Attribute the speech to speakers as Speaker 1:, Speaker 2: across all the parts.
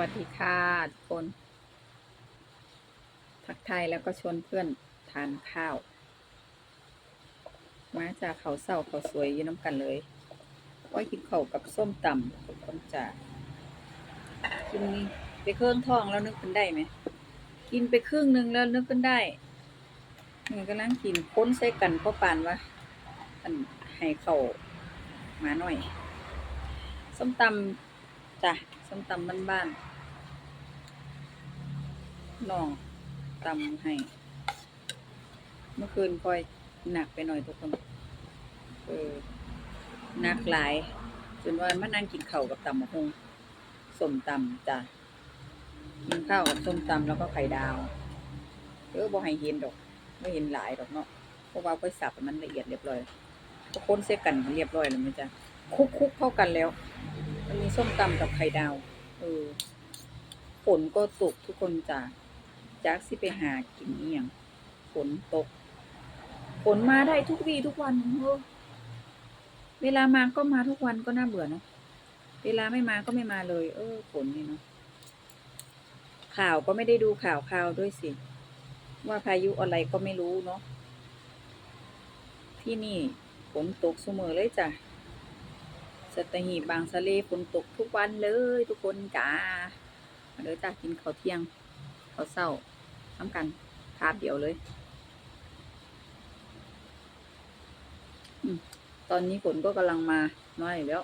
Speaker 1: วัสดีค่ะทุกคน ทักทายแล้วก็ชวนเพื่อนทานข้าว มาจากเขาเศร้าเขาสวยยืนน้ำกันเลยไว้กินข้ากับส้มตำทุกคนจะกินไปเครื่องท้องแล้วนึกขึ้นได้ไหม กินไปครึ่งหนึ่งแล้วนึกขึ้นได้นี่กำลังกินค้นใส่กันเพราะปานว่าอันให้เขามาหน่อย ส้มตำ จ้ะส้มตำบ้านๆน้องตำให้ เมื่อคืนค่อยหนักไปหน่อยทุกคนเออหนักหลายจนว่ามานั่งกินข้าวกับตำมะฮงส้มตำจ้ะกินข้าวกับส้มตำแล้วก็ไข่ดาวเออบ่ให้เห็นดอกไม่เห็นหลายดอกเนาะเพราะว่าค่อยสับให้มันละเอียดเรียบร้อยก็คนเสกันเรียบร้อยแล้วมันจะคลุกคุกๆเข้ากันแล้ว มันมีส้มตำกับไข่ดาว เออฝนก็ตกทุกคนจ้ะจากสิไปหากินเนี่ยงฝนตก ฝนมาได้ทุกวี่ทุกวันเออเวลามาก็มาทุกวันก็น่าเบื่อเนาะ เวลาไม่มาก็ไม่มาเลย เออฝนนี่เนาะ ข่าวก็ไม่ได้ดูข่าวข่าวด้วยสิ ว่าพายุอะไรก็ไม่รู้เนาะ ที่นี่ฝนตกเสมอเลยจ้ะ สตหีบบางสะเลฝนตกทุกวันเลยทุกคนจ้ามาเด้อจ้ากินข้าวเที่ยงข้าวเช้าทำกันทาบเดียวเลยอตอนนี้ฝนก็กำลังมาน้อยแล้ว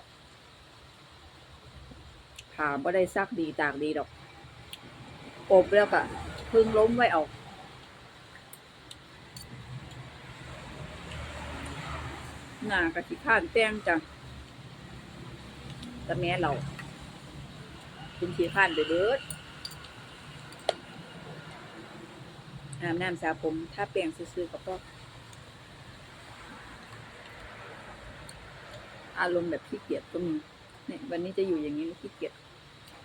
Speaker 1: ผ่าบ่ได้ซักดีตากดีดอก อบแล้วก็พึ่งล้มไว้เอาหน้ากะทิข้านแป้งจ้ะ แต่แม่เราคุณขี้ข้านไปเบิดอาบน้ำสระผม ถ้าแปรงซื่อๆก็พออารมณ์แบบขี้เกียจก็มีเนี่ยวันนี้จะอยู่อย่างนี้ขี้เกียจ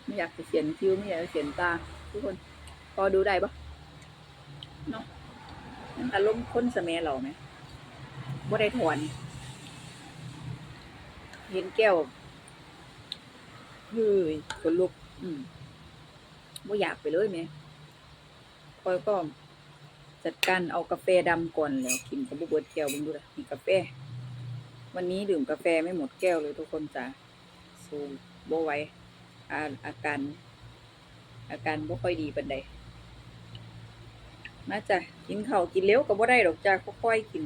Speaker 1: ไม่อยากจะเขียนคิ้วไม่อยากจะเขียนตา ทุกคนพอดูได้ปะเนาะอารมณ์ค้นสมัยเราไหมว่ได้ถอนเห็นแก้ว เฮ้ยคนลุก อืมว่อยากไปเลยแม่คอยก็จัดการเอากาแฟดำก่อนแล้วกินกับบุเบิดแก้วเบึงดูละมีกาแฟ วันนี้ดื่มกาแฟไม่หมดแก้วเลยทุกคนจ้ะสูบโบไหว้อาอาการ อาการบ่ค่อยดีปานใดมาจ้ะกินข้าวกินเร็วก็บ่ได้ดอกจ้ะค่อยๆกิน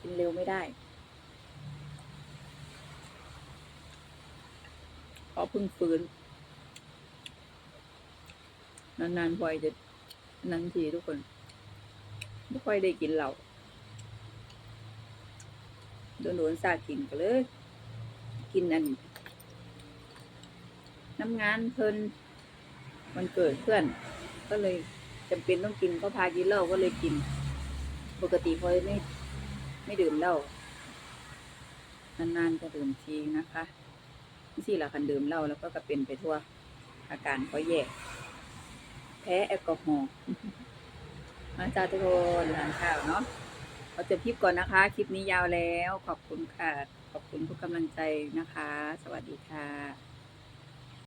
Speaker 1: กินเร็วไม่ได้ เพราะเพิ่งฟื้น นานๆพลอยจะนั่นทีทุกคน ไม่ค่อยได้กินเหล้าโดนโดนสากินก็เลย กินอัน น้ำงานเพลินมันเกิดเพื่อน ก็เลยจำเป็นต้องกินก็พากินเหล้าก็เลยกิน ปกติพลอยไม่ไม่ดื่มเหล้านานๆจะดื่มทีนะคะ สิละคันดื่มเหล้าแล้วก็กระเป็นไปทั่ว อาการก็แย่แพ้แอลกอฮอล์มาจ้าทุกคนทานข้าวเนาะขอจบคลิปก่อนนะคะ คลิปนี้ยาวแล้ว ขอบคุณค่ะ ขอบคุณทุกกำลังใจนะคะ สวัสดีค่ะ